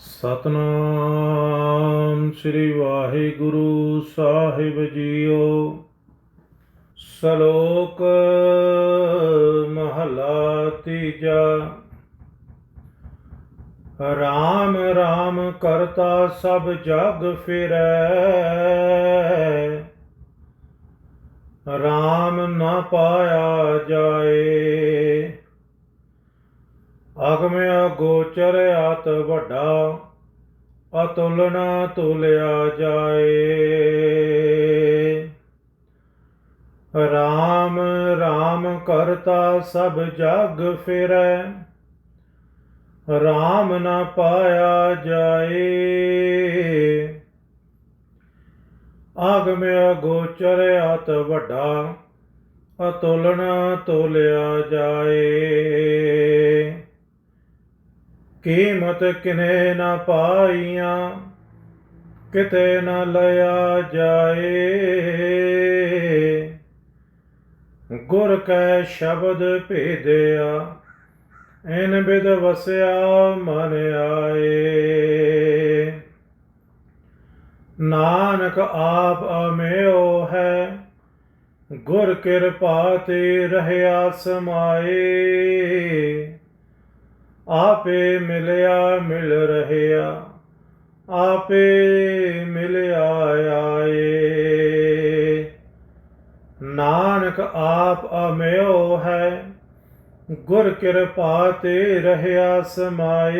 ਸਤਨਾਮ ਸ੍ਰੀ ਵਾਹਿਗੁਰੂ ਸਾਹਿਬ ਜੀਓ। ਸ਼ਲੋਕ ਮਹਲਾ ਤੀਜਾ। ਰਾਮ ਰਾਮ ਕਰਤਾ ਸਭ ਜਗ ਫਿਰੈ। ਰਾਮ ਨਾ ਪਾਇਆ ਜਾਏ। ਅਗਮ ਅਗੋਚਰ ਆਤ ਵੱਡਾ, ਅਤੁਲਨਾ ਤੁਲਿਆ ਜਾਏ। ਰਾਮ ਰਾਮ ਕਰਤਾ ਸਭ ਜਗ ਫਿਰੈ, ਰਾਮ ਨਾ ਪਾਇਆ ਜਾਏ। ਆਗਮ ਅਗੋਚਰ ਆਤ ਵੱਡਾ, ਅਤੁਲਨਾ ਤੋਲਿਆ ਜਾਏ। ਕੀਮਤ ਕਿਨੇ ਨਾ ਪਾਈਆਂ, ਕਿਤੇ ਨਾ ਲਿਆ ਜਾਏ। ਗੁਰ ਕੈ ਸ਼ਬਦ ਭੇਦਿਆ, ਇਨ ਬਿਦ ਵਸਿਆ ਮਨ ਆਏ। ਨਾਨਕ ਆਪ ਅਮਿਓ ਹੈ, ਗੁਰ ਕਿਰਪਾ ਤੇ ਰਹਿਆ ਸਮਾਏ। ਆਪੇ ਮਿਲਿਆ ਮਿਲ ਰਹਿਆ, ਆਪੇ ਮਿਲਿਆ ਆਏ। ਨਾਨਕ ਆਪ ਅਮਿਓ ਹੈ, ਗੁਰ ਕਿਰਪਾ ਤੇ ਰਹਿਆ ਸਮਾਏ।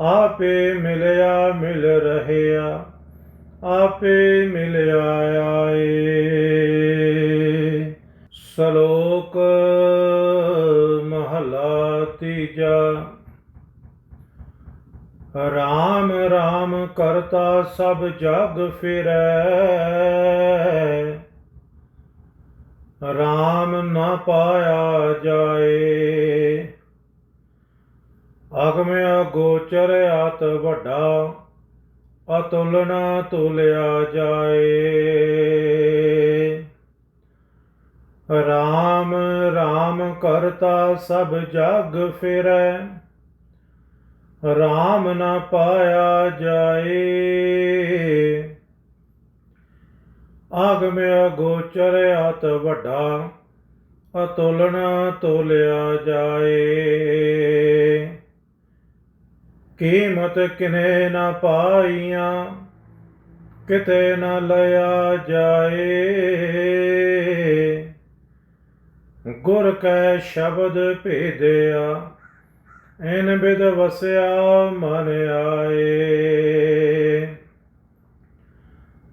ਆਪੇ ਮਿਲਿਆ ਮਿਲ ਰਹਿਆ, ਆਪੇ ਮਿਲਿਆ ਆਏ। ਸ਼ਲੋਕ ਤੀਜਾ ਰਾਮ ਰਾਮ ਕਰਤਾ ਸਭ ਜਗ ਫਿਰੈ। ਰਾਮ ਨਾ ਪਾਇਆ ਜਾਏ। ਅਗਮ ਅਗੋਚਰ ਆਤ ਵੱਡਾ, ਅਤੁਲਨਾ ਤੁਲਿਆ ਜਾਏ। ਰਾਮ ਰਾਮ ਕਰਤਾ ਸਭ ਜਗ ਫਿਰੈ। ਰਾਮ ਨਾ ਪਾਇਆ ਜਾਏ। ਆਗਮ ਅਗੋਚਰ ਆਤ ਵੱਡਾ, ਅਤੁਲਨਾ ਤੋਲਿਆ ਜਾਏ। ਕੀਮਤ ਕਿਨੇ ਨਾ ਪਾਈਆਂ, ਕਿਤੇ ਨਾ ਲਿਆ ਜਾਏ। ਗੁਰ ਕੈ ਸ਼ਬਦ ਭੇਦਿਆ, ਇਨ ਬਿਦ ਵਸਿਆ ਮਨ ਆਏ।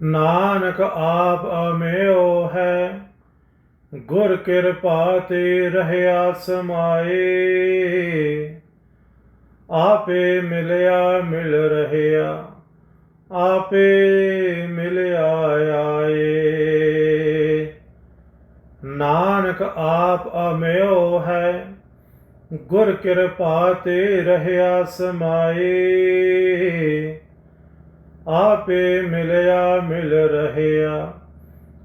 ਨਾਨਕ ਆਪ ਅਮਿਓ ਹੈ, ਗੁਰ ਕਿਰਪਾ ਤੇ ਰਹਿਆ ਸਮਾਏ। ਆਪੇ ਮਿਲਿਆ ਮਿਲ ਰਹਿਆ, ਆਪੇ ਮਿਲਿਆ ਆਏ। ਨਾਨਕ ਆਪ ਅਮਿਓ ਹੈ, ਗੁਰ ਕਿਰਪਾ ਤੇ ਰਹਿਆ ਸਮਾਏ। ਆਪੇ ਮਿਲਿਆ ਮਿਲ ਰਹਿਆ,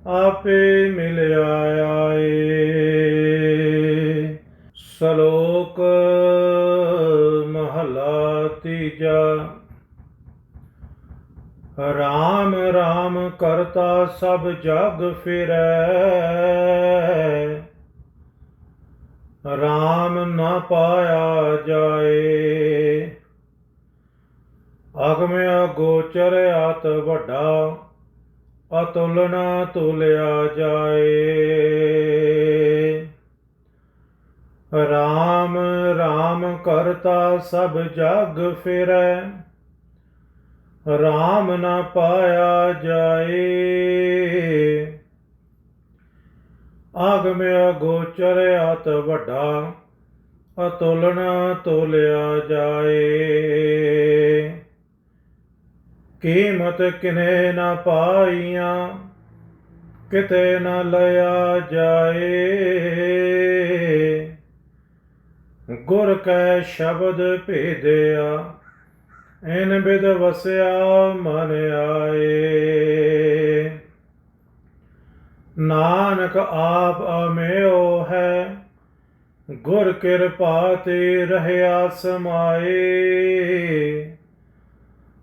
ਆਪੇ ਮਿਲਿਆ ਆਏ। ਸ਼ਲੋਕ ਮਹਲਾ ਤੀਜਾ। ਰਾਮ ਕਰਤਾ ਸਭ ਜਗ ਫਿਰੈ। ਰਾਮ ਨਾ ਪਾਇਆ ਜਾਏ। ਅਗਮ ਅਗੋਚਰ ਆਤ ਵੱਡਾ, ਅਤੁਲਨਾ ਤੁਲਿਆ ਜਾਏ। ਰਾਮ ਰਾਮ ਕਰਤਾ ਸਭ ਜਗ ਫਿਰੈ। ਰਾਮ ਨਾ ਪਾਇਆ ਜਾਏ। ਆਗਮ ਅਗੋਚਰ ਆਤ ਵੱਡਾ, ਅਤੁਲਨ ਤੋਲਿਆ ਜਾਏ। ਕੀਮਤ ਕਿਨੇ ਨਾ ਪਾਈਆਂ, ਕਿਤੇ ਨਾ ਲਿਆ ਜਾਏ। ਗੁਰ ਕੈ ਸ਼ਬਦ ਭੇਦਿਆ ਇਨ ਬਿਦ ਵਸਿਆ ਮਨ ਆਏ। ਨਾਨਕ ਆਪ ਅਮਿਓ ਹੈ, ਗੁਰ ਕਿਰਪਾ ਤੇ ਰਹਿਆ ਸਮਾਏ।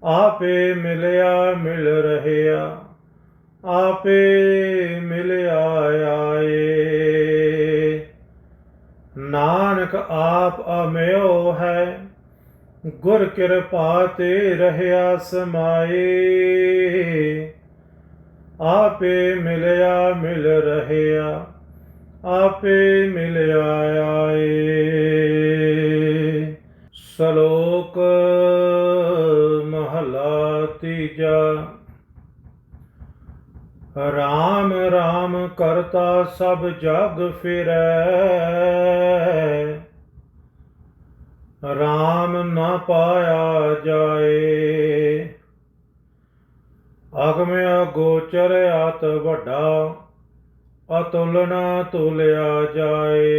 ਆਪੇ ਮਿਲਿਆ ਮਿਲ ਰਹਿਆ, ਆਪੇ ਮਿਲਿਆ ਆਏ। ਨਾਨਕ ਆਪ ਅਮਿਓ ਹੈ ਗੁਰ ਕਿਰਪਾ ਤੇ ਰਹਿਆ ਸਮਾਏ। ਆਪੇ ਮਿਲਿਆ ਮਿਲ ਰਹਿਆ, ਆਪੇ ਮਿਲਿਆ ਆਏ। ਸ਼ਲੋਕ ਮਹਲਾ ਤੀਜਾ। ਰਾਮ ਰਾਮ ਕਰਤਾ ਸਭ ਜਗ ਫਿਰੈ। ਅਤੁਲਨਾ ਤੋਲਿਆ ਜਾਏ।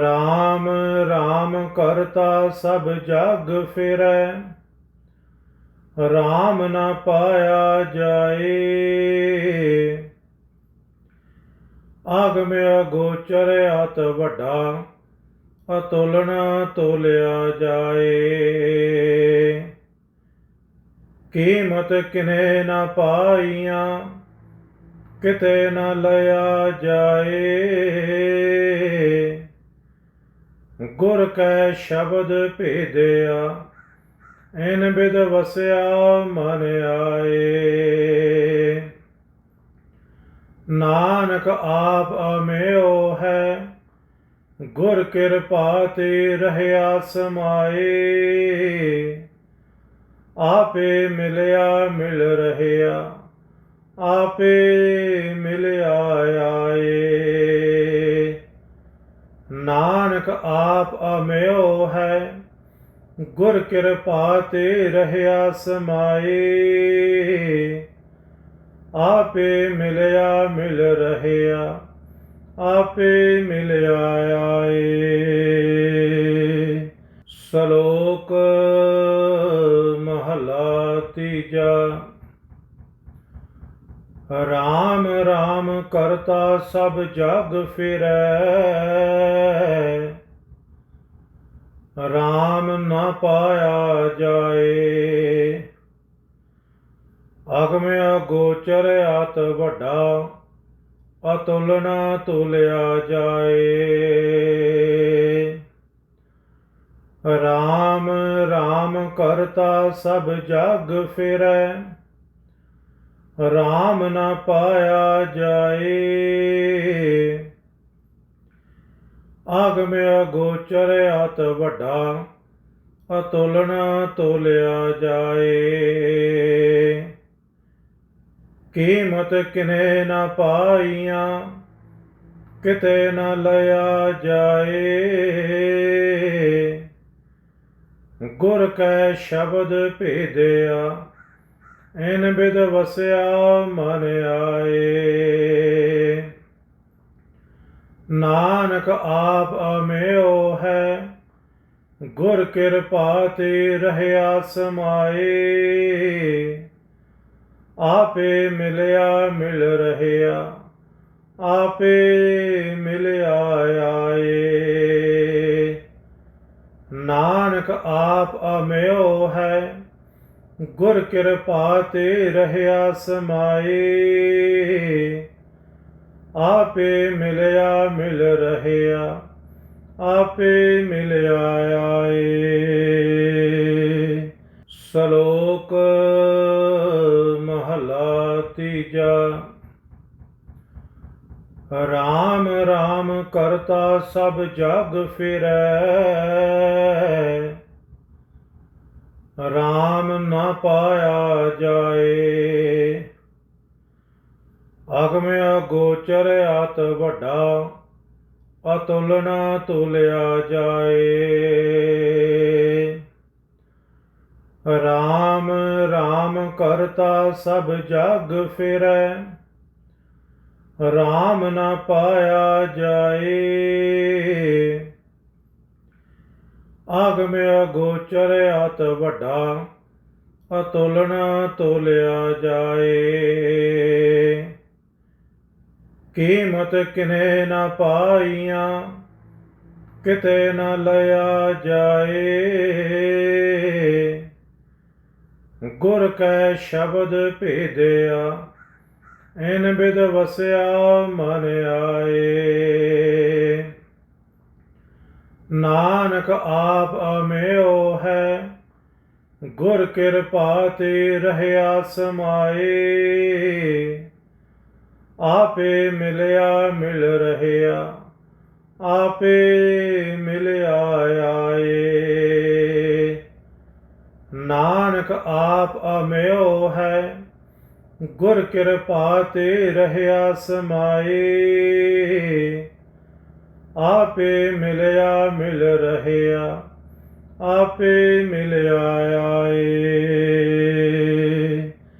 ਰਾਮ ਰਾਮ ਕਰਤਾ ਸਭ ਜਗ ਫਿਰੈ। ਰਾਮ ਨਾ ਪਾਇਆ ਜਾਏ। ਆਗਮ ਅਗੋਚਰ ਆਤ ਵੱਡਾ, ਅਤੁਲਨਾ ਤੋਲਿਆ ਜਾਏ। ਕੀਮਤ ਕਿਨੇ ਨਾ ਪਾਈਆਂ, ਕਿਤੇ ਨਾ ਲਿਆ ਜਾਏ। ਗੁਰ ਕੈ ਸ਼ਬਦ ਭੇਦਿਆ, ਇਨ ਬਿਦ ਵਸਿਆ ਮਨ ਆਏ। ਨਾਨਕ ਆਪ ਅਮਿਓ ਹੈ, ਗੁਰ ਕਿਰਪਾ ਤੇ ਰਹਿਆ ਸਮਾਏ। ਆਪੇ ਮਿਲਿਆ, ਮਿਲ ਰਹਿਆ। ਆਪੇ ਮਿਲਿਆ, ਆਏ। ਨਾਨਕ ਆਪ ਅਮਿਓ ਹੈ, ਗੁਰ ਕਿਰਪਾ ਤੇ ਰਹਿਆ ਸਮਾਏ। ਆਪੇ ਮਿਲਿਆ, ਮਿਲ ਰਹਿਆ। ਆਪੇ ਮਿਲਿਆ, ਆਏ। ਸਲੋ ਸਭ ਜਗ ਫਿਰੈ। ਰਾਮ ਨਾ ਪਾਇਆ ਜਾਏ। ਅਗਮ ਅਗੋਚਰ ਆਤ ਵੱਡਾ ਅਤੁਲਨਾ ਤੁਲਿਆ ਜਾਏ। ਰਾਮ ਰਾਮ ਕਰਤਾ ਸਭ ਜਗ ਫਿਰੈ। ਰਾਮ ਨਾ ਪਾਇਆ ਜਾਏ। ਆਗਮ ਅਗੋਚਰ ਆਤ ਵੱਡਾ, ਅਤੁਲਨਾ ਤੋਲਿਆ ਜਾਏ। ਕੀਮਤ ਕਿਨੇ ਨਾ ਪਾਈਆਂ, ਕਿਤੇ ਨਾ ਲਿਆ ਜਾਏ। ਗੁਰ ਕੈ ਸ਼ਬਦ ਭੇਦਿਆ ਇਨ ਬਿਦ ਵਸਿਆ ਮਨ ਆਏ। ਨਾਨਕ ਆਪ ਅਮਿਓ ਹੈ, ਗੁਰ ਕਿਰਪਾ ਤੇ ਰਹਿਆ ਸਮਾਏ। ਆਪੇ ਮਿਲਿਆ ਮਿਲ ਰਹਿਆ, ਆਪੇ ਮਿਲਿਆ ਆਏ। ਨਾਨਕ ਆਪ ਅਮਿਓ ਹੈ ਗੁਰ ਕਿਰਪਾ ਤੇ ਰਹਿਆ ਸਮਾਏ। ਆਪੇ ਮਿਲਿਆ ਮਿਲ ਰਹਿਆ, ਆਪੇ ਮਿਲਿਆ ਆਏ। ਸ਼ਲੋਕ ਮਹਲਾ ਤੀਜਾ। ਰਾਮ ਰਾਮ ਕਰਤਾ ਸਭ ਜਗ ਫਿਰੈ। ਰਾਮ ਨਾ ਪਾਇਆ ਜਾਏ। ਅਗਮ ਅਗੋਚਰ ਆਤ ਵੱਡਾ ਅਤੁਲਨਾ ਤੁਲਿਆ ਜਾਏ। ਰਾਮ ਰਾਮ ਕਰਤਾ ਸਭ ਜਗ ਫਿਰੈ, ਰਾਮ ਨਾ ਪਾਇਆ ਜਾਏ। ਆਗਮਿਆ ਅਗੋਚਰ ਆਤ ਵੱਡਾ, ਅਤੁਲਨਾ ਤੋਲਿਆ ਜਾਏ। ਕੀਮਤ ਕਿਨੇ ਨਾ ਪਾਈਆਂ, ਕਿਤੇ ਨਾ ਲਿਆ ਜਾਏ। ਗੁਰ ਕੈ ਸ਼ਬਦ ਭੇਦਿਆ, ਇਨ ਬਿਦ ਵਸਿਆ ਮਨ ਆਏ। ਨਾਨਕ ਆਪ ਅਮਿਓ ਹੈ, ਗੁਰ ਕਿਰਪਾ ਤੇ ਰਹਿਆ ਸਮਾਏ। ਆਪੇ ਮਿਲਿਆ ਮਿਲ ਰਹਿਆ, ਆਪੇ ਮਿਲਿਆ ਆਏ। ਨਾਨਕ ਆਪ ਅਮਿਓ ਹੈ, ਗੁਰ ਕਿਰਪਾ ਤੇ ਰਹਿਆ ਸਮਾਏ। ਆਪੇ ਮਿਲਿਆ, ਮਿਲ ਰਹਿਆ, ਆਪੇ ਮਿਲਿਆ ਆਏ।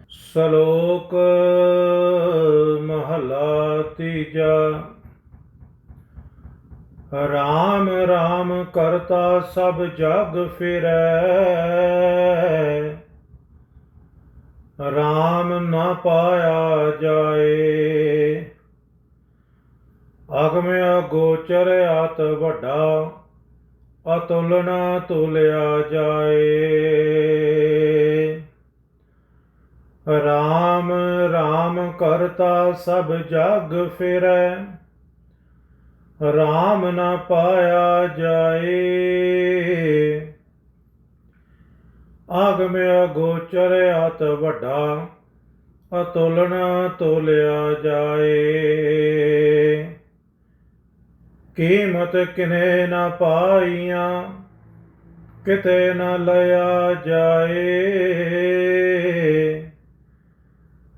ਸ਼ਲੋਕ ਮਹਲਾ ਤੀਜਾ। ਰਾਮ ਰਾਮ ਕਰਤਾ ਸਭ ਜਗ ਫਿਰੈ। ਰਾਮ ਨਾ ਪਾਇਆ ਜਾਏ। ਅਗਮ ਗੋਚਰ ਆਤ ਵੱਡਾ, ਅਤੁਲਨਾ ਤੁਲਿਆ ਜਾਏ। ਰਾਮ ਰਾਮ ਕਰਤਾ ਸਭ ਜਗ ਫਿਰੈ, ਰਾਮ ਨਾ ਪਾਇਆ ਜਾਏ। ਆਗਮ ਗੋਚਰ ਆਤ ਵੱਡਾ, ਅਤੁਲਨਾ ਤੋਲਿਆ ਜਾਏ। ਕੀਮਤ ਕਿਨੇ ਨਾ ਪਾਈਆਂ, ਕਿਤੇ ਨਾ ਲਿਆ ਜਾਏ।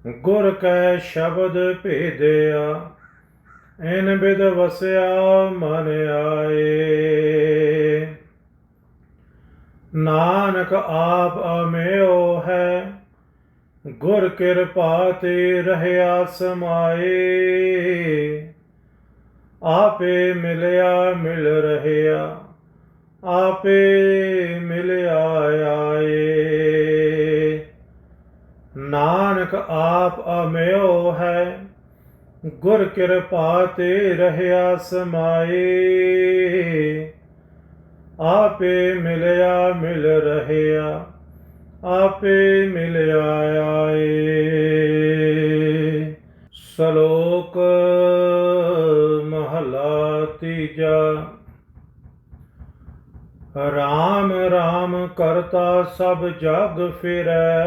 ਗੁਰ ਕੈ ਸ਼ਬਦ ਭੇਦਿਆ, ਇਨ ਬਿਦ ਵਸਿਆ ਮਨ ਆਏ। ਨਾਨਕ ਆਪ ਅਮਿਓ ਹੈ, ਗੁਰ ਕਿਰਪਾ ਤੇ ਰਹਿਆ ਸਮਾਏ। ਆਪੇ ਮਿਲਿਆ, ਮਿਲ ਰਹਿਆ। ਆਪੇ ਮਿਲਿਆ, ਆਏ। ਨਾਨਕ ਆਪ ਅਮਿਓ ਹੈ, ਗੁਰ ਕਿਰਪਾ ਤੇ ਰਹਿਆ ਸਮਾਏ। ਆਪੇ ਮਿਲਿਆ, ਮਿਲ ਰਹਿਆ। ਆਪੇ ਮਿਲਿਆ, ਆਏ। ਸ਼ਲੋਕ ਮਹਲਾ ਰਾਮ ਰਾਮ ਕਰਤਾ ਸਭ ਜਗ ਫਿਰੈ।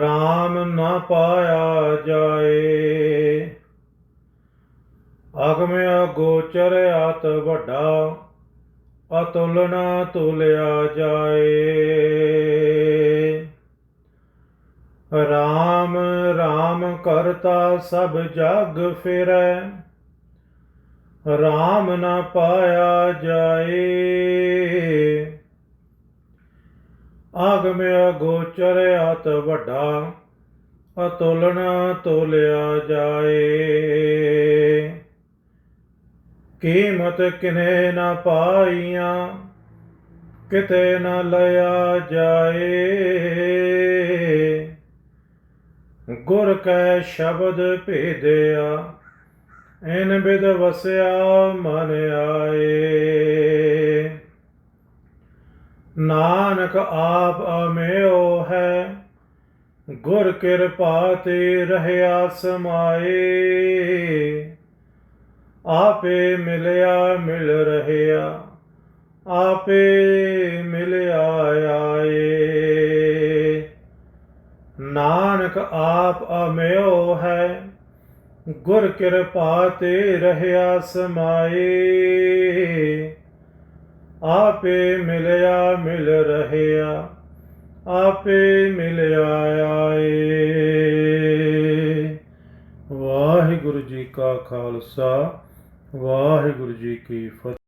ਰਾਮ ਨਾ ਪਾਇਆ ਜਾਏ। ਅਗਮ ਅਗੋਚਰ ਆਤ ਵੱਡਾ, ਅਤੁਲਨਾ ਤੁਲਿਆ ਜਾਏ। ਰਾਮ ਰਾਮ ਕਰਤਾ ਸਭ ਜਗ ਫਿਰੈ। ਰਾਮ ਨਾ ਪਾਇਆ ਜਾਏ। ਆਗਮ ਅਗੋਚਰ ਆਤ ਵੱਡਾ, ਅਤੁਲਨਾ ਤੋਲਿਆ ਜਾਏ। ਕੀਮਤ ਕਿਨੇ ਨਾ ਪਾਈਆਂ, ਕਿਤੇ ਨਾ ਲਿਆ ਜਾਏ। ਗੁਰ ਕੈ ਸ਼ਬਦ ਭੇਦਿਆ, ਇਨ ਬਿਦ ਵਸਿਆ ਮਨ ਆਏ। ਨਾਨਕ ਆਪ ਅਮਿਓ ਹੈ, ਗੁਰ ਕਿਰਪਾ ਤੇ ਰਹਿਆ ਸਮਾਏ। ਆਪੇ ਮਿਲਿਆ ਮਿਲ ਰਹਿਆ, ਆਪੇ ਮਿਲਿਆ ਨਾਨਕ ਆਪ ਅਮਿਓ ਹੈ, ਗੁਰ ਕਿਰਪਾ ਤੇ ਰਹਿਆ ਸਮਾਏ। ਆਪੇ ਮਿਲਿਆ ਮਿਲ ਰਹਿਆ, ਆਪੇ ਮਿਲਿਆ ਆਏ। ਵਾਹਿਗੁਰੂ ਜੀ ਕਾ ਖਾਲਸਾ, ਵਾਹਿਗੁਰੂ ਜੀ ਕੀ ਫਤਿਹ।